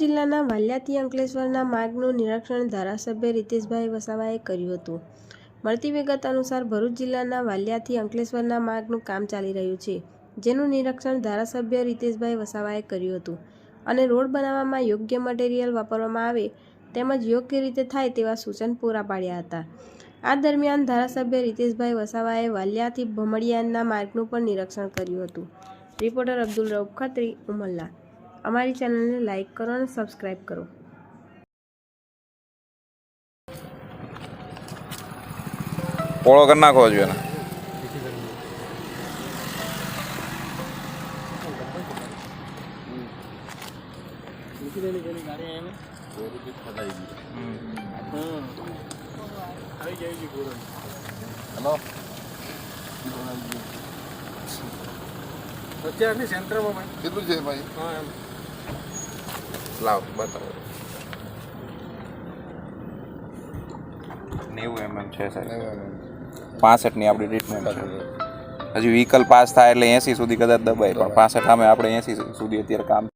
જિલ્લાના વાલિયાથી અંકલેશ્વરના માર્ગનું નિરીક્ષણ ધારાસભ્ય રીતેશભાઈ વસાવાએ કર્યું હતું. મળતી વિગત અનુસાર ભરૂચ જિલ્લાના વાલિયાથી અંકલેશ્વરના માર્ગનું કામ ચાલી રહ્યું છે, જેનું નિરીક્ષણ ધારાસભ્ય રીતેશભાઈ વસાવાએ કર્યું હતું અને રોડ બનાવવામાં યોગ્ય મટીરિયલ વાપરવામાં આવે તેમજ યોગ્ય રીતે થાય તેવા સૂચન પૂરા પાડ્યા હતા. આ દરમિયાન ધારાસભ્ય રીતેશભાઈ વસાવાએ વાલિયાથી ભમડિયાના માર્ગનું પણ નિરીક્ષણ કર્યું હતું. રિપોર્ટર અબ્દુલ રઉફ ખત્રી, ઉમલ્લા. અમારી ચેનલને લાઇક કરો અને સબસ્ક્રાઈબ કરો. પોળો કરી નાખવો જોઈએ એને. અત્યારની સેન્ટરમાં ભાઈ. કેટલું છે ભાઈ? હા એમ. લાવ બતાવો. નેવું એમએમ છે સાહેબ. પાસઠની આપણી ટ્રીટમેન્ટ છે. હજી વ્હીકલ પાસ થાય એટલે એંસી સુધી કદાચ દબાય પણ પાસઠ સામે આપણે એંસી સુધી અત્યારે કામ